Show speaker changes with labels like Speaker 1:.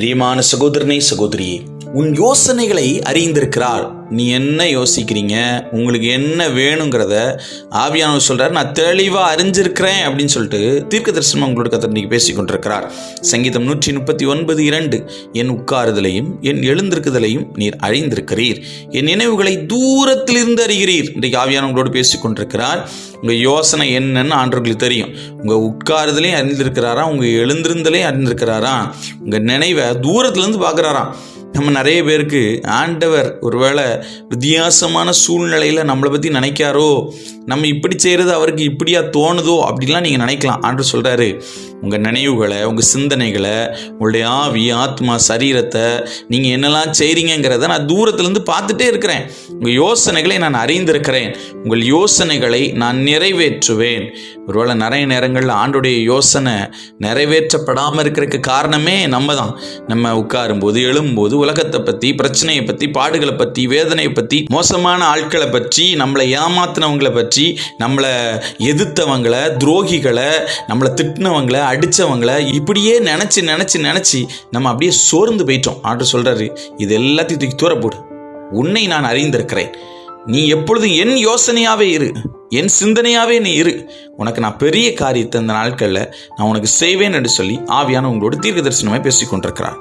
Speaker 1: பிரியமான சகோதரனே சகோதரியே உன் யோசனைகளை அறிந்திருக்கிறார். நீ என்ன யோசிக்கிறீங்க? உங்களுக்கு என்ன வேணுங்கிறத ஆவியானவர் சொல்கிறார் நான் தெளிவாக அறிஞ்சிருக்கிறேன் அப்படின்னு சொல்லிட்டு தீர்க்க தரிசனம் உங்களோட கத்தர் இன்றைக்கி பேசி கொண்டிருக்கிறார். சங்கீதம் நூற்றி முப்பத்தி ஒன்பது இரண்டு. என் உட்காருதலையும் என் எழுந்திருக்குதலையும் நீர் அறிந்திருக்கிறீர் என் நினைவுகளை தூரத்திலிருந்து அறிகிறீர். இன்றைக்கு ஆவியானவங்களோடு பேசி கொண்டிருக்கிறார். உங்கள் யோசனை என்னன்னு ஆண்டவர்களுக்கு தெரியும். உங்கள் உட்காருதலையும் அறிந்திருக்கிறாரா? உங்கள் எழுந்திருந்தலையும் அறிந்திருக்கிறாரா? உங்கள் நினைவை தூரத்துலேருந்து பார்க்குறாராம் நம்ம நிறைய பேருக்கு ஆண்டவர் ஒருவேளை வித்தியாசமான சூழ்நிலையில் நம்மளை பற்றி நினைக்காரோ? நம்ம இப்படி செய்கிறது அவருக்கு இப்படியா தோணுதோ? அப்படின்லாம் நீங்கள் நினைக்கலாம். ஆண்டு சொல்கிறாரு உங்கள் நினைவுகளை உங்கள் சிந்தனைகளை உங்களுடைய ஆவி ஆத்மா சரீரத்தை நீங்கள் என்னெல்லாம் செய்கிறீங்கிறத நான் தூரத்துலேருந்து பார்த்துட்டே இருக்கிறேன். உங்கள் யோசனைகளை நான் அறிந்திருக்கிறேன். உங்கள் யோசனைகளை நான் நிறைவேற்றுவேன். ஒருவேளை நிறைய நேரங்களில் ஆண்டுடைய யோசனை நிறைவேற்றப்படாமல் இருக்கிறதுக்கு காரணமே நம்ம தான் நம்ம உட்காரும்போது எழும்போது உலகத்தை பற்றி பிரச்சனையை பற்றி பாடுகளை பற்றி வேதனையை பற்றி மோசமான ஆட்களை பற்றி நம்மளை ஏமாத்தினவங்களை பற்றி நம்மளை எதிர்த்தவங்களை துரோகிகளை நம்மளை திட்டினவங்களை அடித்தவங்களை இப்படியே நினச்சி நினச்சி நினச்சி நம்ம அப்படியே சோர்ந்து போயிட்டோம். ஆண்டு சொல்கிறாரு இது எல்லாத்தையும் தூக்கி தூர போடு. உன்னை நான் அறிந்திருக்கிறேன். நீ எப்பொழுதும் என் யோசனையாகவே இரு. என் சிந்தனையாகவே நீ இரு. உனக்கு நான் பெரிய காரியத்தை இந்த நாட்களில் நான் உனக்கு செய்வேன் என்று சொல்லி ஆவியான உங்களோட தீர்க்க தரிசனமாக பேசிக்கொண்டிருக்கிறார்.